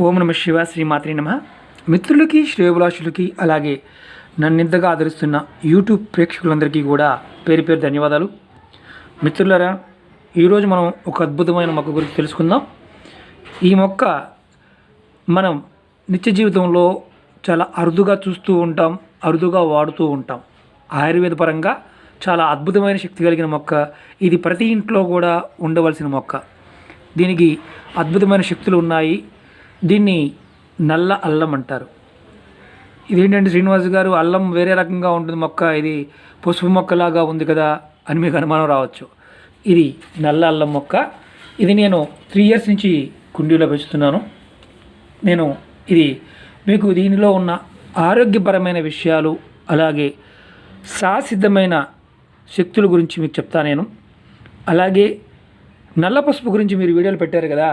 ఓం నమ శివ శ్రీమాత్రి నమ. మిత్రులకి శ్రేయభిలాషులకి అలాగే నన్నింతగా ఆదరిస్తున్న యూట్యూబ్ ప్రేక్షకులందరికీ కూడా పేరు పేరు ధన్యవాదాలు. మిత్రులరా ఈరోజు మనం ఒక అద్భుతమైన మొక్క గురించి తెలుసుకుందాం. ఈ మొక్క మనం నిత్య జీవితంలో చాలా అరుదుగా చూస్తూ ఉంటాం అరుదుగా వాడుతూ ఉంటాం. ఆయుర్వేద పరంగా చాలా అద్భుతమైన శక్తి కలిగిన మొక్క. ఇది ప్రతి ఇంట్లో కూడా ఉండవలసిన మొక్క. దీనికి అద్భుతమైన శక్తులు ఉన్నాయి. దీన్ని నల్ల అల్లం అంటారు. ఇదేంటంటే శ్రీనివాస్ గారు అల్లం వేరే రకంగా ఉంటుంది మొక్క ఇది పసుపు మొక్కలాగా ఉంది కదా అని మీకు అనుమానం రావచ్చు. ఇది నల్ల అల్లం మొక్క. ఇది నేను త్రీ ఇయర్స్ నుంచి కుండీలో పెంచుతున్నాను. నేను ఇది మీకు దీనిలో ఉన్న ఆరోగ్యపరమైన విషయాలు అలాగే సాసిద్ధమైన శక్తుల గురించి మీకు చెప్తా నేను. అలాగే నల్ల పసుపు గురించి మీరు వీడియోలు పెట్టారు కదా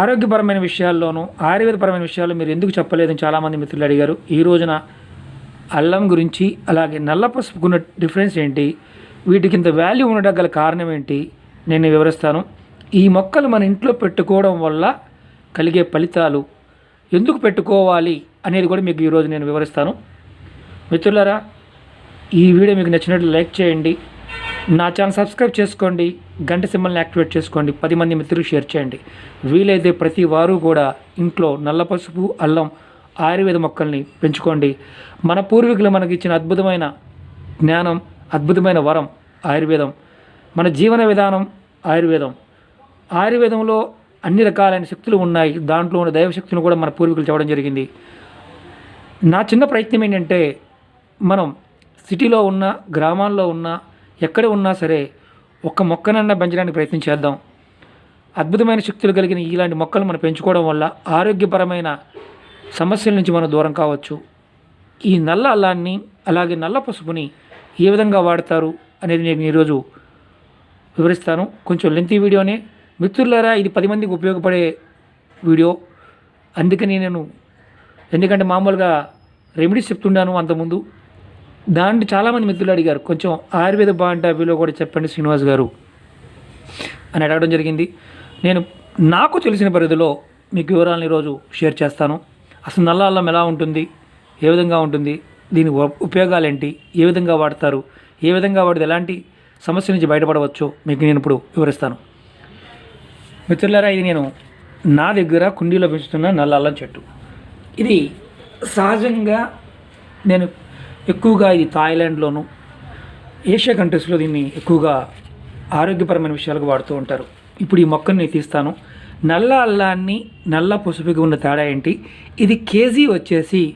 ఆరోగ్యపరమైన విషయాల్లోనూ ఆయుర్వేదపరమైన విషయాల్లో మీరు ఎందుకు చెప్పలేదని చాలామంది మిత్రులు అడిగారు. ఈ రోజున అల్లం గురించి అలాగే నల్ల పసుపుకున్న డిఫరెన్స్ ఏంటి వీటికి ఇంత వాల్యూ ఉండడం గల కారణం ఏంటి నేను వివరిస్తాను. ఈ మొక్కలు మన ఇంట్లో పెట్టుకోవడం వల్ల కలిగే ఫలితాలు ఎందుకు పెట్టుకోవాలి అనేది కూడా మీకు ఈరోజు నేను వివరిస్తాను. మిత్రులారా ఈ వీడియో మీకు నచ్చినట్లు లైక్ చేయండి. నా ఛానల్ సబ్స్క్రైబ్ చేసుకోండి గంట సింబల్ని యాక్టివేట్ చేసుకోండి పది మంది మిత్రులు షేర్ చేయండి. వీలైతే ప్రతి వారు కూడా ఇంట్లో నల్ల పసుపు అల్లం ఆయుర్వేద మొక్కల్ని పెంచుకోండి. మన పూర్వీకులు మనకి ఇచ్చిన అద్భుతమైన జ్ఞానం అద్భుతమైన వరం ఆయుర్వేదం. మన జీవన విధానం ఆయుర్వేదం. ఆయుర్వేదంలో అన్ని రకాలైన శక్తులు ఉన్నాయి. దాంట్లో ఉన్న దైవశక్తులను కూడా మన పూర్వీకులు చెప్పడం జరిగింది. నా చిన్న ప్రయత్నం ఏంటంటే మనం సిటీలో ఉన్న గ్రామాల్లో ఉన్న ఎక్కడ ఉన్నా సరే ఒక్క మొక్కనన్నా పెంచడానికి ప్రయత్నం చేద్దాం. అద్భుతమైన శక్తులు కలిగిన ఇలాంటి మొక్కలు మనం పెంచుకోవడం వల్ల ఆరోగ్యపరమైన సమస్యల నుంచి మనం దూరం కావచ్చు. ఈ నల్ల అల్లాన్ని అలాగే నల్ల పసుపుని ఏ విధంగా వాడతారు అనేది నేను ఈరోజు వివరిస్తాను. కొంచెం లెంతీ వీడియోనే. మిత్రులారా ఇది పది మందికి ఉపయోగపడే వీడియో. అందుకని నేను ఎందుకంటే మామూలుగా రెమెడీస్ చెప్తున్నాను అంతకుముందు. దాంట్లో చాలామంది మిత్రులు అడిగారు. కొంచెం ఆయుర్వేద బాంటాబీలో కూడా చెప్పండి శ్రీనివాస్ గారు అని అడగడం జరిగింది. నేను నాకు తెలిసిన పరిధిలో మీకు వివరాలను ఈరోజు షేర్ చేస్తాను. అసలు నల్ల అల్లం ఎలా ఉంటుంది? ఏ విధంగా ఉంటుంది? దీని ఉపయోగాలు ఏంటి ఏ విధంగా వాడతారు? ఏ విధంగా వాడితే ఎలాంటి సమస్య నుంచి బయటపడవచ్చో మీకు నేను ఇప్పుడు వివరిస్తాను. మిత్రులారా ఇది నేను నా దగ్గర కుండీలో పెంచుతున్న నల్ల అల్లం చెట్టు. ఇది సహజంగా నేను ఎక్కువగా ఇది థాయిలాండ్లోను ఏషియా కంట్రీస్లో దీన్ని ఎక్కువగా ఆరోగ్యపరమైన విషయాలకు వాడుతూ ఉంటారు. ఇప్పుడు ఈ మొక్కను నేను తీస్తాను. నల్ల అల్లాన్ని నల్ల పసుపుకి ఉన్న తేడా ఏంటి? ఇది కేజీ వచ్చేసి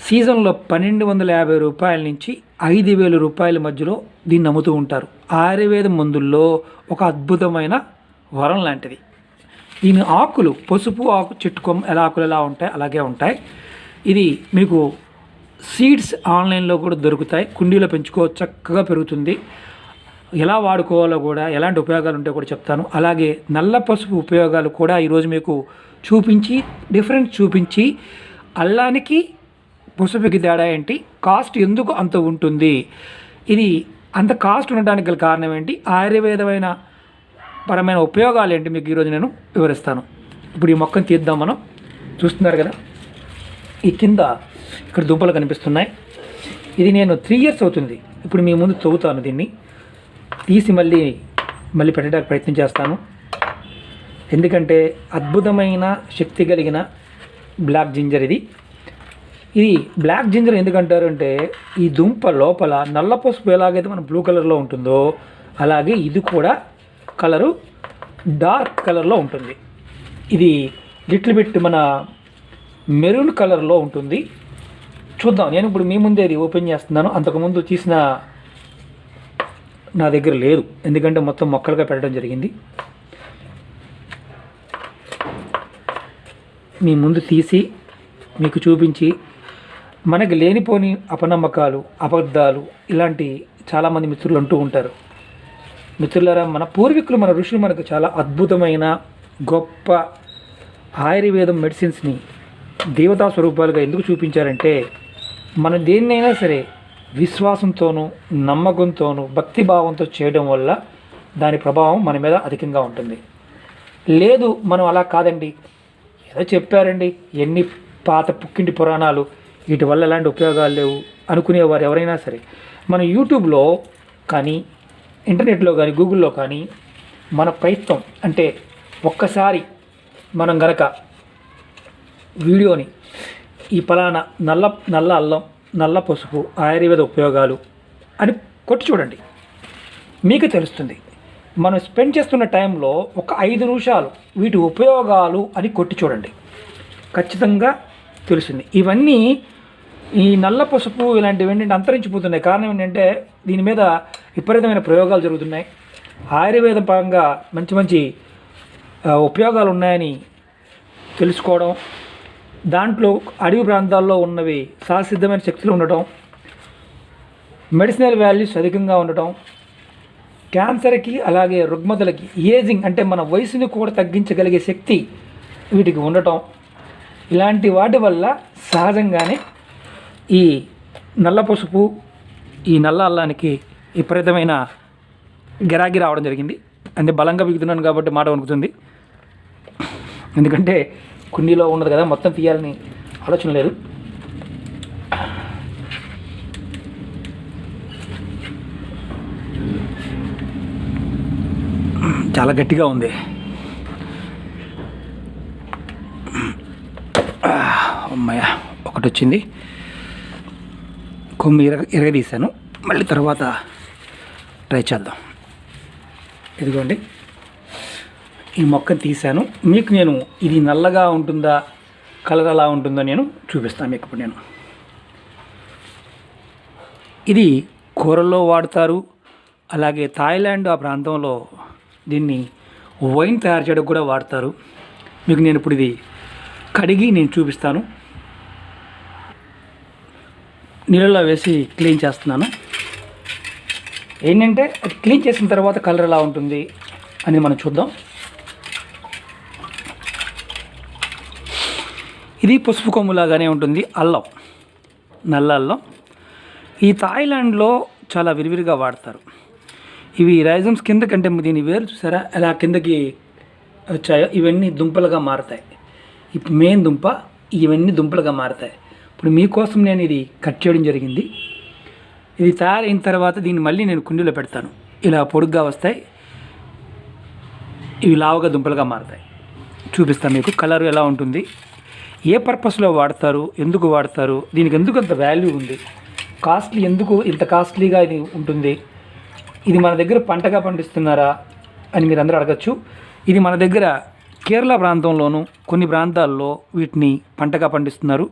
సీజన్లో పన్నెండు వందల యాభై రూపాయల నుంచి ఐదు వేల రూపాయల మధ్యలో దీన్ని అమ్ముతూ ఉంటారు. ఆయుర్వేద మందుల్లో ఒక అద్భుతమైన వరం లాంటిది. దీని ఆకులు పసుపు ఆకు చెట్టు కొమ్మ ఎలా ఆకులు ఎలా ఉంటాయి? అలాగే ఉంటాయి. ఇది మీకు సీడ్స్ ఆన్లైన్లో కూడా దొరుకుతాయి. కుండీలో పెంచుకోవచ్చు చక్కగా పెరుగుతుంది. ఎలా వాడుకోవాలో కూడా ఎలాంటి ఉపయోగాలు ఉంటాయో కూడా చెప్తాను. అలాగే నల్ల పసుపు ఉపయోగాలు కూడా ఈరోజు మీకు చూపించి డిఫరెన్స్ చూపించి అల్లానికి పసుపుకి తేడా ఏంటి? కాస్ట్ ఎందుకు అంత ఉంటుంది? ఇది అంత కాస్ట్ ఉండడానికి గల కారణం ఏంటి? ఆయుర్వేదమైన పరమైన ఉపయోగాలు ఏంటి? మీకు ఈరోజు నేను వివరిస్తాను. ఇప్పుడు ఈ మొక్కను తీద్దాం మనం. చూస్తున్నారు కదా? ఈ కింద ఇక్కడ దుంపలు కనిపిస్తున్నాయి. ఇది నేను త్రీ ఇయర్స్ అవుతుంది. ఇప్పుడు మీ ముందు తవ్వుతాను దీన్ని. తీసి మళ్ళీ మళ్ళీ పెట్టడానికి ప్రయత్నం చేస్తాను. ఎందుకంటే అద్భుతమైన శక్తి కలిగిన బ్లాక్ జింజర్ ఇది. ఇది బ్లాక్ జింజర్ ఎందుకంటారు అంటే ఈ దుంప లోపల నల్ల పసుపు ఎలాగైతే మన బ్లూ కలర్లో ఉంటుందో అలాగే ఇది కూడా కలరు డార్క్ కలర్లో ఉంటుంది. ఇది లిటిల్ బిట్ మన మెరూన్ కలర్లో ఉంటుంది. చూద్దాం. నేను ఇప్పుడు మీ ముందే ఇది ఓపెన్ చేస్తున్నాను. అంతకుముందు తీసిన నా దగ్గర లేదు. ఎందుకంటే మొత్తం మొక్కలుగా పెట్టడం జరిగింది. మీ ముందు తీసి మీకు చూపించి మనకి లేనిపోని అపనమ్మకాలు అబద్ధాలు ఇలాంటి చాలామంది మిత్రులు అంటూ ఉంటారు. మిత్రులారా మన పూర్వీకులు మన ఋషులు మనకు చాలా అద్భుతమైన గొప్ప ఆయుర్వేదం మెడిసిన్స్ని దేవతా స్వరూపాలుగా ఎందుకు చూపించారంటే మనం దేన్నైనా సరే విశ్వాసంతోనూ నమ్మకంతోనూ భక్తి భావంతో చేయడం వల్ల దాని ప్రభావం మన మీద అధికంగా ఉంటుంది. లేదు మనం అలా కాదండి. ఏదో చెప్పారండి ఎన్ని పాత పుక్కింటి పురాణాలు వీటి వల్ల ఎలాంటి ఉపయోగాలు లేవు అనుకునేవారు ఎవరైనా సరే. మన యూట్యూబ్లో కానీ ఇంటర్నెట్లో కానీ గూగుల్లో కానీ మన ప్రయత్నం అంటే ఒక్కసారి మనం గనక వీడియోని ఈ పలానా నల్ల నల్ల అల్లం నల్ల పసుపు ఆయుర్వేద ఉపయోగాలు అని కొట్టి చూడండి. మీకు తెలుస్తుంది. మనం స్పెండ్ చేస్తున్న టైంలో ఒక ఐదు నిమిషాలు వీటి ఉపయోగాలు అని కొట్టి చూడండి. ఖచ్చితంగా తెలుస్తుంది. ఇవన్నీ ఈ నల్ల పసుపు ఇలాంటివి ఏంటంటే అంతరించిపోతున్నాయి. కారణం ఏంటంటే దీని మీద విపరీతమైన ప్రయోగాలు జరుగుతున్నాయి. ఆయుర్వేద పరంగా మంచి మంచి ఉపయోగాలు ఉన్నాయని తెలుసుకోవడం దాంట్లో అడవి ప్రాంతాల్లో ఉన్నవి సహసిద్ధమైన శక్తులు ఉండటం మెడిసినల్ వాల్యూస్ అధికంగా ఉండటం క్యాన్సర్కి అలాగే రుగ్మతలకి ఏజింగ్ అంటే మన వయసుని కూడా తగ్గించగలిగే శక్తి వీటికి ఉండటం. ఇలాంటి వాటి వల్ల సహజంగానే ఈ నల్ల పసుపు ఈ నల్ల అల్లానికి విపరీతమైన గిరాకీ రావడం జరిగింది. అంటే బలంగా బిగుతున్నాను కాబట్టి మాట వణుకుతుంది. ఎందుకంటే కుండీలో ఉన్నది కదా మొత్తం తీయాలని ఆలోచన లేదు. చాలా గట్టిగా ఉంది. అమ్మయ్య ఒకటి వచ్చింది కొమ్మి ఇరగ ఇరగదీశాను. మళ్ళీ తర్వాత ట్రై చేద్దాం. ఇదిగోండి. ఈ మొక్కను తీశాను. మీకు నేను ఇది నల్లగా ఉంటుందా కలర్ అలా ఉంటుందా నేను చూపిస్తాను మీకు ఇప్పుడు నేను. ఇది కూరల్లో వాడతారు. అలాగే థాయిలాండ్ ఆ ప్రాంతంలో దీన్ని వైన్ తయారు చేయడానికి కూడా వాడతారు. మీకు నేను ఇప్పుడు ఇది కడిగి నేను చూపిస్తాను. నీళ్ళలో వేసి క్లీన్ చేస్తున్నాను. ఏంటంటే అది క్లీన్ చేసిన తర్వాత కలర్ ఎలా ఉంటుంది అని మనం చూద్దాం. ఇది పసుపు కొమ్ములాగానే ఉంటుంది అల్లం నల్ల అల్లం. ఈ థాయిలాండ్లో చాలా విరివిరిగా వాడతారు. ఇవి రైజమ్స్ కింద కంటే దీని వేరు చూసారా? ఎలా కిందకి వచ్చాయో ఇవన్నీ దుంపలుగా మారుతాయి. ఇప్పుడు మెయిన్ దుంప ఇవన్నీ దుంపలుగా మారుతాయి. ఇప్పుడు మీకోసం నేను ఇది కట్ చేయడం జరిగింది. ఇది తయారైన తర్వాత దీన్ని మళ్ళీ నేను కుండీలో పెడతాను. ఇలా పొడుగ్గా వస్తాయి. ఇవి లావుగా దుంపలుగా మారుతాయి. చూపిస్తాను మీకు. కలర్ ఎలా ఉంటుంది? ఏ పర్పస్లో వాడతారు? ఎందుకు వాడతారు? దీనికి ఎందుకు అంత వాల్యూ ఉంది? కాస్ట్లీ ఎందుకు ఇంత కాస్ట్లీగా ఇది ఉంటుంది? ఇది మన దగ్గర పంటగా పండిస్తున్నారా అని మీరు అందరూ అడగచ్చు. ఇది మన దగ్గర కేరళ ప్రాంతంలోను కొన్ని ప్రాంతాల్లో వీటిని పంటగా పండిస్తున్నారు.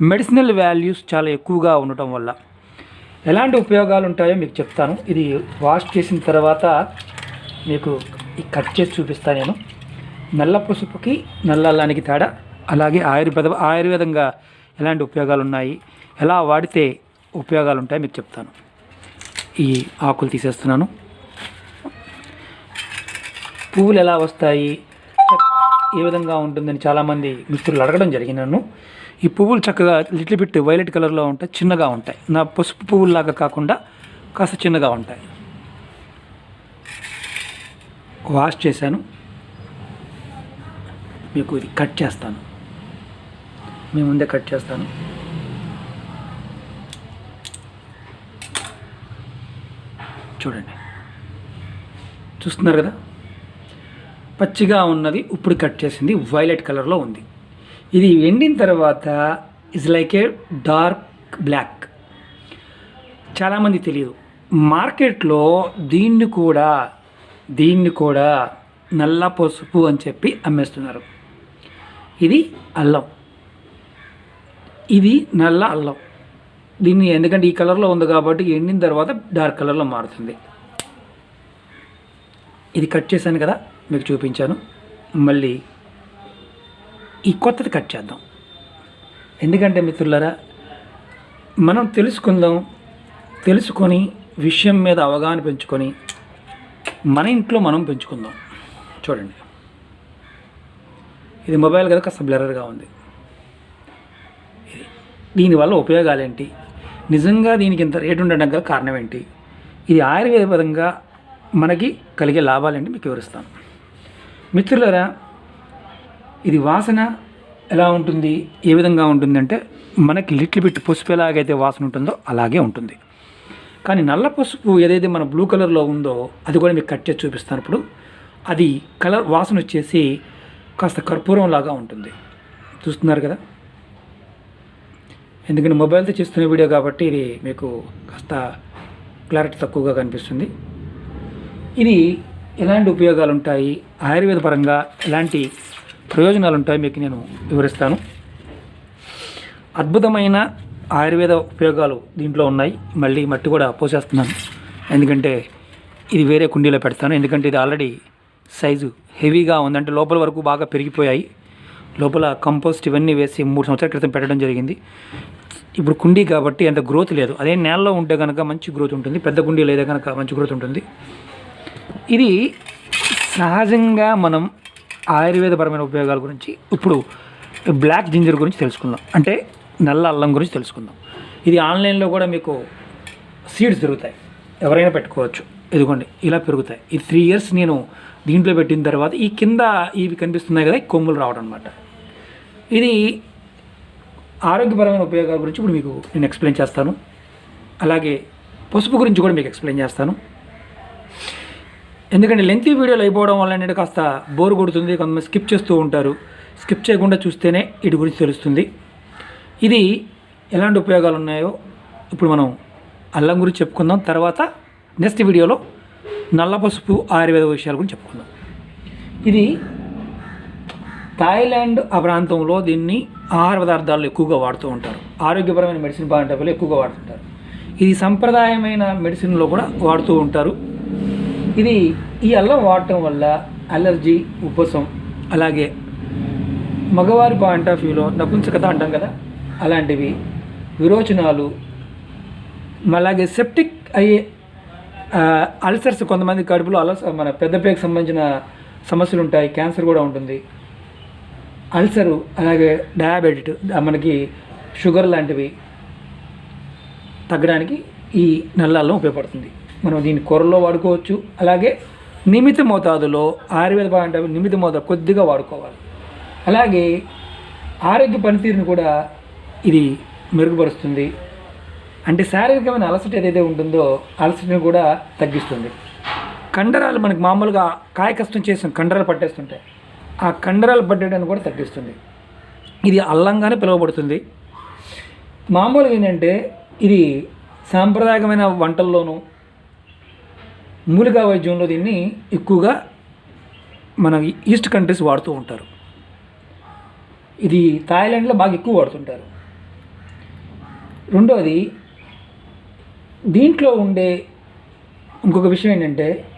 మెడిసినల్ వాల్యూస్ చాలా ఎక్కువగా ఉండటం వల్ల. ఎలాంటి ఉపయోగాలు ఉంటాయో మీకు చెప్తాను. ఇది వాష్ చేసిన తర్వాత మీకు ఈ కట్ చేసి చూపిస్తాను నేను. నల్ల పసుపుకి నల్ల అల్లానికి తేడా. అలాగే ఆయుర్వేద ఆయుర్వేదంగా ఎలాంటి ఉపయోగాలు ఉన్నాయి ఎలా వాడితే ఉపయోగాలు ఉంటాయో మీకు చెప్తాను. ఈ ఆకులు తీసేస్తున్నాను. పువ్వులు ఎలా వస్తాయి ఏ విధంగా ఉంటుందని చాలామంది మిత్రులు అడగడం జరిగింది నన్ను. ఈ పువ్వులు చక్కగా లిటిల్ బిట్ వైలెట్ కలర్లో ఉంటాయి చిన్నగా ఉంటాయి. నా పసుపు పువ్వుల్లాగా కాకుండా కాస్త చిన్నగా ఉంటాయి. వాష్ చేశాను. మీకు ఇది కట్ చేస్తాను. మీ ముందే కట్ చేస్తాను. చూడండి. చూస్తున్నారు కదా? పచ్చిగా ఉన్నది ఇప్పుడు కట్ చేసింది వైలెట్ కలర్లో ఉంది. ఇది ఎండిన తర్వాత is like a dark black చాలామంది తెలియదు. మార్కెట్లో దీన్ని కూడా దీన్ని కూడా నల్ల పసుపు అని చెప్పి అమ్మేస్తున్నారు. ఇది అల్లం. ఇది నల్ల అల్లం. దీన్ని ఎందుకంటే ఈ కలర్లో ఉంది కాబట్టి ఎండిన తర్వాత డార్క్ కలర్లో మారుతుంది. ఇది కట్ చేశాను కదా మీకు చూపించాను. మళ్ళీ ఈ కొత్తది కట్ చేద్దాం. ఎందుకంటే మిత్రులరా మనం తెలుసుకుందాం తెలుసుకొని విషయం మీద అవగాహన పెంచుకొని మన ఇంట్లో మనం పెంచుకుందాం. చూడండి. ఇది మొబైల్ కదా కాస్త బ్లరర్గా ఉంది. దీనివల్ల ఉపయోగాలు ఏంటి నిజంగా దీనికి ఇంత రేటు ఉండడం గల కారణం ఏంటి ఇది ఆయుర్వేద పరంగా మనకి కలిగే లాభాలేంటి మీకు వివరిస్తాను. మిత్రులరా ఇది వాసన ఎలా ఉంటుంది? ఏ విధంగా ఉంటుంది అంటే మనకి లిటిల్ బిట్ పసుపు ఎలాగైతే వాసన ఉంటుందో అలాగే ఉంటుంది. కానీ నల్ల పసుపు ఏదైతే మన బ్లూ కలర్లో ఉందో అది కూడా మీకు కట్ చేసి చూపిస్తాను ఇప్పుడు. అది కలర్ వాసన వచ్చేసి కాస్త కర్పూరం లాగా ఉంటుంది. చూస్తున్నారు కదా? ఎందుకంటే మొబైల్తో చేస్తున్న వీడియో కాబట్టి ఇది మీకు కాస్త క్లారిటీ తక్కువగా కనిపిస్తుంది. ఇది ఎలాంటి ఉపయోగాలు ఉంటాయి ఆయుర్వేద పరంగా ఎలాంటి ప్రయోజనాలు ఉంటాయి మీకు నేను వివరిస్తాను. అద్భుతమైన ఆయుర్వేద ఉపయోగాలు దీంట్లో ఉన్నాయి. మళ్ళీ మట్టి కూడా పోసేస్తున్నాను. ఎందుకంటే ఇది వేరే కుండీలో పెడతాను. ఎందుకంటే ఇది ఆల్రెడీ సైజు హెవీగా ఉందంటే లోపల వరకు బాగా పెరిగిపోయాయి. లోపల కంపోస్ట్ ఇవన్నీ వేసి మూడు సంవత్సరాల క్రితం పెట్టడం జరిగింది. ఇప్పుడు కుండీ కాబట్టి అంత గ్రోత్ లేదు. అదే నేలలో ఉంటే కనుక మంచి గ్రోత్ ఉంటుంది. పెద్ద కుండీ లేదా కనుక మంచి గ్రోత్ ఉంటుంది. ఇది సహజంగా మనం ఆయుర్వేదపరమైన ఉపయోగాల గురించి ఇప్పుడు బ్లాక్ జింజర్ గురించి తెలుసుకుందాం. అంటే నల్ల అల్లం గురించి తెలుసుకుందాం. ఇది ఆన్లైన్లో కూడా మీకు సీడ్స్ దొరుకుతాయి. ఎవరైనా పెట్టుకోవచ్చు. ఇదిగోండి ఇలా పెరుగుతాయి. ఈ త్రీ ఇయర్స్ నేను దీంట్లో పెట్టిన తర్వాత ఈ కింద ఇవి కనిపిస్తున్నాయి కదా కొమ్ములు రావడం అనమాట ఇది ఆరోగ్యపరమైన ఉపయోగాల గురించి ఇప్పుడు మీకు నేను ఎక్స్ప్లెయిన్ చేస్తాను. అలాగే పసుపు గురించి కూడా మీకు ఎక్స్ప్లెయిన్ చేస్తాను. ఎందుకంటే లెంత్ వీడియోలు అయిపోవడం వల్ల నేను కాస్త బోర్ కొడుతుంది కొంతమంది స్కిప్ చేస్తూ ఉంటారు. స్కిప్ చేయకుండా చూస్తేనే వీటి గురించి తెలుస్తుంది. ఇది ఎలాంటి ఉపయోగాలు ఉన్నాయో ఇప్పుడు మనం అల్లం గురించి చెప్పుకుందాం. తర్వాత నెక్స్ట్ వీడియోలో నల్ల పసుపు ఆయుర్వేద విషయాల గురించి చెప్పుకుందాం. ఇది థాయిలాండ్ ఆ ప్రాంతంలో దీన్ని ఆహార పదార్థాలు ఎక్కువగా వాడుతూ ఉంటారు. ఆరోగ్యపరమైన మెడిసిన్ పాయింట్ ఎక్కువగా వాడుతుంటారు. ఇది సంప్రదాయమైన మెడిసిన్లో కూడా వాడుతూ ఉంటారు. ఇది ఈ అల్లం వాడటం వల్ల అలర్జీ ఉపసం అలాగే మగవారి పాయింట్ ఆఫ్ వ్యూలో నపుంసకత అంటాం కదా అలాంటివి విరోచనాలు అలాగే సెప్టిక్ అయ్యే అల్సర్స్ కొంతమంది కడుపులో అలస మన పెద్దపేకి సంబంధించిన సమస్యలు ఉంటాయి క్యాన్సర్ కూడా ఉంటుంది. అల్సరు అలాగే డయాబెటిట్ మనకి షుగర్ లాంటివి తగ్గడానికి ఈ నల్లాల్లో ఉపయోగపడుతుంది. మనం దీన్ని కూరలో వాడుకోవచ్చు. అలాగే నిమిత మోతాదులో ఆయుర్వేద పాయింట్ నిమిత మోతాదు కొద్దిగా వాడుకోవాలి. అలాగే ఆరోగ్య పనితీరుని కూడా ఇది మెరుగుపరుస్తుంది. అంటే శారీరకమైన అలసట ఏదైతే ఉంటుందో అలసటని కూడా తగ్గిస్తుంది. కండరాలు మనకి మామూలుగా కాయ కష్టం చేసిన కండరాలు పట్టేస్తుంటాయి. ఆ కండరాలు పడ్డేటాన్ని కూడా తగ్గిస్తుంది. ఇది అల్లంగానే పిలువబడుతుంది. మామూలుగా ఏంటంటే ఇది సాంప్రదాయకమైన వంటల్లోనూ మూలికా వైద్యంలో దీన్ని ఎక్కువగా మన ఈస్ట్ కంట్రీస్ వాడుతూ ఉంటారు. ఇది థాయిలాండ్లో బాగా ఎక్కువ వాడుతుంటారు. రెండవది దీంట్లో ఉండే ఇంకొక విషయం ఏంటంటే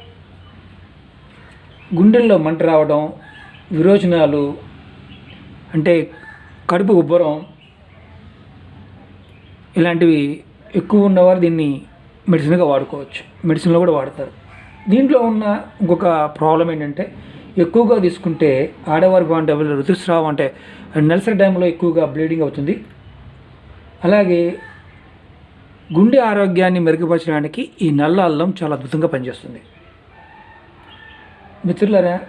గుండెల్లో మంట రావడం విరోచనాలు అంటే కడుపు ఉబ్బరం ఇలాంటివి ఎక్కువ ఉన్నవారు దీన్ని మెడిసిన్గా వాడుకోవచ్చు. మెడిసిన్లో కూడా వాడతారు. దీంట్లో ఉన్న ఇంకొక ప్రాబ్లం ఏంటంటే ఎక్కువగా తీసుకుంటే ఆడవారి బాగుంటే ఋతుస్రావం అంటే నెలసరి టైంలో ఎక్కువగా బ్లీడింగ్ అవుతుంది. అలాగే గుండె ఆరోగ్యాన్ని మెరుగుపరచడానికి ఈ నల్ల అల్లం చాలా అద్భుతంగా పనిచేస్తుంది. మిత్రులరా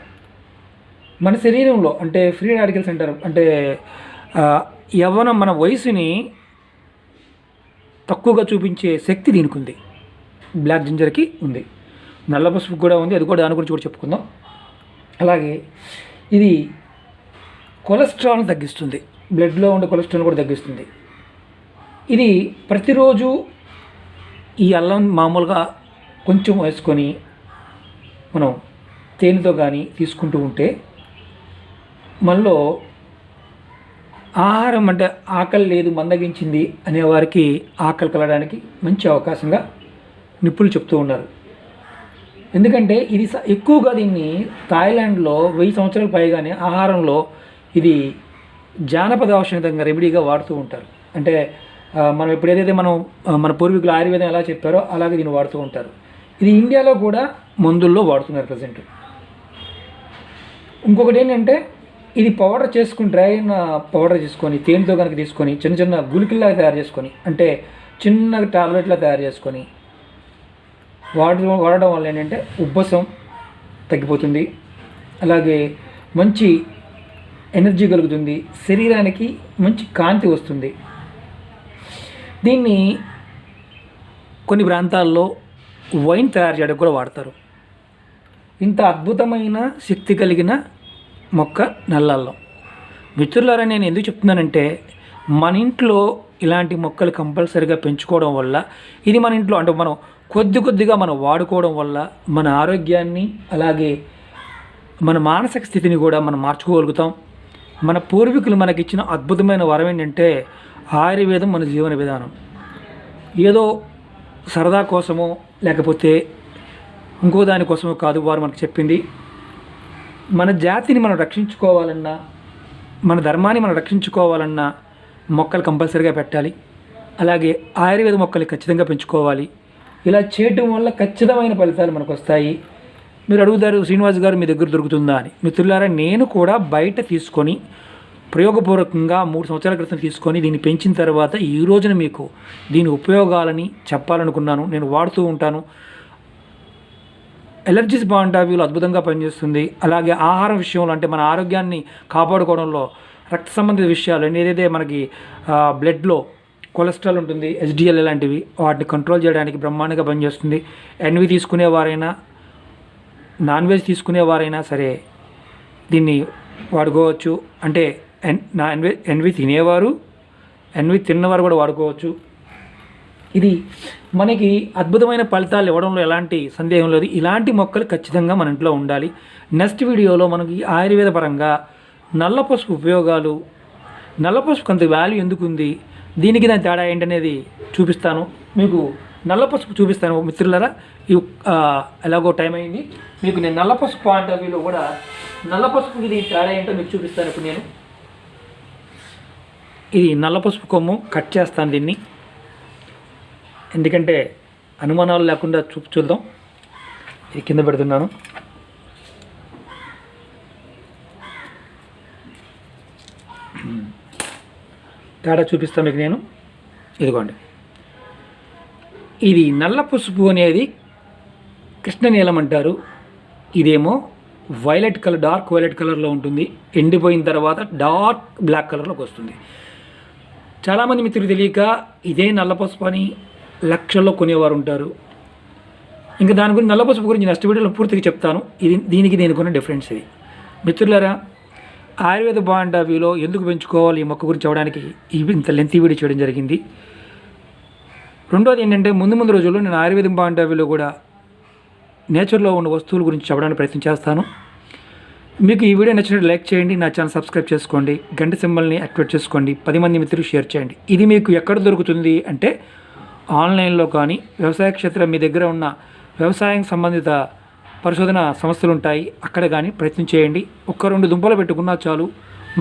మన శరీరంలో అంటే ఫ్రీ రాడికల్స్ అంటారు అంటే ఆ, యవ్వనం మన వయసుని తక్కువగా చూపించే శక్తి దీనికి ఉంది. బ్లాక్ జింజర్కి ఉంది. నల్ల పసుపు కూడా ఉంది. అది కూడా దాని గురించి కూడా చెప్పుకుందాం. అలాగే ఇది కొలెస్ట్రాల్ని తగ్గిస్తుంది. బ్లడ్లో ఉండే కొలెస్ట్రాల్ కూడా తగ్గిస్తుంది. ఇది ప్రతిరోజు ఈ అల్లం మామూలుగా కొంచెం వేసుకొని మనం తేనెతో కానీ తీసుకుంటూ ఉంటే మనలో ఆహారం అంటే ఆకలి లేదు మందగించింది అనేవారికి ఆకలి కలగడానికి మంచి అవకాశంగా నిపుణులు చెప్తూ ఉన్నారు. ఎందుకంటే ఇది స- ఎక్కువగా దీన్ని థాయిలాండ్లో వెయ్యి సంవత్సరాల పైగానే ఆహారంలో ఇది జానపద ఔషధంగా రెమెడీగా వాడుతూ ఉంటారు. అంటే మనం ఇప్పుడు ఏదైతే మనం మన పూర్వీకులు ఆయుర్వేదం ఎలా చెప్పారో అలాగే దీన్ని వాడుతూ ఉంటారు. ఇది ఇండియాలో కూడా మందుల్లో వాడుతున్నారు ప్రజెంట్. ఇంకొకటి ఏంటంటే ఇది పౌడర్ చేసుకుని డ్రై అయిన పౌడర్ చేసుకొని తేనెతో కనుక తీసుకొని చిన్న చిన్న గుళికల్లాగా తయారు చేసుకొని అంటే చిన్న టాబ్లెట్లా తయారు చేసుకొని వాడడం వాడడం వల్ల ఏంటంటే ఉబ్బసం తగ్గిపోతుంది. అలాగే మంచి ఎనర్జీ కలుగుతుంది. శరీరానికి మంచి కాంతి వస్తుంది. దీన్ని కొన్ని ప్రాంతాల్లో వైన్ తయారు చేయడానికి కూడా వాడతారు. ఇంత అద్భుతమైన శక్తి కలిగిన మొక్క నల్లల్లం. మిత్రులారా నేను ఎందుకు చెప్తున్నానంటే మన ఇంట్లో ఇలాంటి మొక్కలు కంపల్సరిగా పెంచుకోవడం వల్ల ఇది మన ఇంట్లో అంటే మనం కొద్ది కొద్దిగా మనం వాడుకోవడం వల్ల మన ఆరోగ్యాన్ని అలాగే మన మానసిక స్థితిని కూడా మనం మార్చుకోగలుగుతాం. మన పూర్వీకులు మనకిచ్చిన అద్భుతమైన వరం ఏంటంటే ఆయుర్వేదం మన జీవన విధానం. ఏదో సరదా కోసమో లేకపోతే ఇంకో దానికోసమో కాదు వారు మనకు చెప్పింది. మన జాతిని మనం రక్షించుకోవాలన్నా మన ధర్మాన్ని మనం రక్షించుకోవాలన్నా మొక్కలు కంపల్సరీగా పెట్టాలి. అలాగే ఆయుర్వేద మొక్కలు ఖచ్చితంగా పెంచుకోవాలి. ఇలా చేయటం వల్ల ఖచ్చితమైన ఫలితాలు మనకు వస్తాయి మీరు అడుగుతారు శ్రీనివాస్ గారు మీ దగ్గర దొరుకుతుందా? అని. మిత్రులారా నేను కూడా బయట తీసుకొని ప్రయోగపూర్వకంగా మూడు సంవత్సరాల క్రితం తీసుకొని దీన్ని పెంచిన తర్వాత ఈ రోజున మీకు దీని ఉపయోగాలని చెప్పాలనుకున్నాను. నేను వాడుతూ ఉంటాను. ఎలర్జీస్ పాయింట్ ఆఫ్ వ్యూలో అద్భుతంగా పనిచేస్తుంది. అలాగే ఆహారం విషయంలో అంటే మన ఆరోగ్యాన్ని కాపాడుకోవడంలో రక్త సంబంధిత విషయాలు ఏదైతే మనకి బ్లడ్లో కొలెస్ట్రాల్ ఉంటుంది హెచ్డిఎల్ ఇలాంటివి వాటిని కంట్రోల్ చేయడానికి బ్రహ్మాండంగా పనిచేస్తుంది. ఎన్వి తీసుకునేవారైనా నాన్ వెజ్ తీసుకునేవారైనా సరే దీన్ని వాడుకోవచ్చు. అంటే ఎన్ నా ఎన్వి ఎన్వి తినేవారు ఎన్వి తిన్నవారు కూడా వాడుకోవచ్చు. ఇది మనకి అద్భుతమైన ఫలితాలు ఇవ్వడంలో ఎలాంటి సందేహం లేదు. ఇలాంటి మొక్కలు ఖచ్చితంగా మన ఇంట్లో ఉండాలి. నెక్స్ట్ వీడియోలో మనకి ఆయుర్వేద పరంగా నల్ల పసుపు ఉపయోగాలు నల్ల పసుపు అంత వాల్యూ ఎందుకు ఉంది దీనికి దాని తేడా ఏంటనేది చూపిస్తాను. మీకు నల్ల పసుపు చూపిస్తాను మిత్రులరా. ఈ ఎలాగో టైం అయింది. మీకు నేను నల్ల పసుపు పాయింట్ ఆఫ్ వ్యూలో కూడా నల్ల పసుపుకి ఇది తేడా ఏంటో మీకు చూపిస్తాను ఇప్పుడు నేను. ఇది నల్ల పసుపు కొమ్ము కట్ చేస్తాను దీన్ని. ఎందుకంటే అనుమానాలు లేకుండా చూపు చూద్దాం. ఇది కింద పెడుతున్నాను. తేడా చూపిస్తాను మీకు నేను. ఇదిగోండి. ఇది నల్ల పసుపు అనేది కృష్ణనీలం అంటారు. ఇదేమో వైలెట్ కలర్ డార్క్ వైలెట్ కలర్లో ఉంటుంది. ఎండిపోయిన తర్వాత డార్క్ బ్లాక్ కలర్లోకి వస్తుంది. చాలామంది మిత్రులు తెలియక ఇదే నల్ల పసుపు అని లక్షల్లో కొనేవారు ఉంటారు. ఇంకా దాని గురించి నల్ల పసుపు గురించి నెక్స్ట్ వీడియోలో పూర్తిగా చెప్తాను. ఇది దీనికి దీనికి ఉన్న డిఫరెన్స్ ఇది. మిత్రులారా ఆయుర్వేద బాండ్ వ్యూలో ఎందుకు పెంచుకోవాలి? ఈ మొక్క గురించి అవ్వడానికి ఇవి ఇంత లెంతీ వీడియో చేయడం జరిగింది. రెండోది ఏంటంటే ముందు ముందు రోజుల్లో నేను ఆయుర్వేదం బాండ్ వ్యూలో కూడా నేచర్లో ఉన్న వస్తువుల గురించి చెప్పడానికి ప్రయత్నం చేస్తాను. మీకు ఈ వీడియో నచ్చినట్టు లైక్ చేయండి నా ఛానల్ సబ్స్క్రైబ్ చేసుకోండి గంట సింబల్ని యాక్టివేట్ చేసుకోండి పది మంది మిత్రులు షేర్ చేయండి. ఇది మీకు ఎక్కడ దొరుకుతుంది అంటే ఆన్లైన్లో కానీ వ్యవసాయ క్షేత్రం మీ దగ్గర ఉన్న వ్యవసాయం సంబంధిత పరిశోధన సంస్థలు ఉంటాయి అక్కడ కానీ ప్రయత్నం చేయండి. ఒక్క రెండు దుంపలు పెట్టుకున్నా చాలు.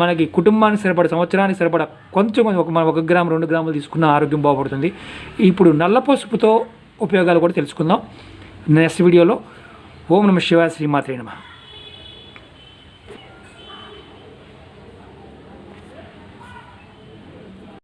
మనకి కుటుంబానికి సరిపడ సంవత్సరానికి సరిపడ కొంచెం కొంచెం ఒక మన ఒక గ్రాము రెండు గ్రాములు తీసుకున్న ఆరోగ్యం బాగుపడుతుంది. ఇప్పుడు నల్ల పసుపుతో ఉపయోగాలు కూడా తెలుసుకుందాం. నెక్స్ట్ వీడియోలో. ఓం నమ శివాయ శ్రీమాత్రే నమ.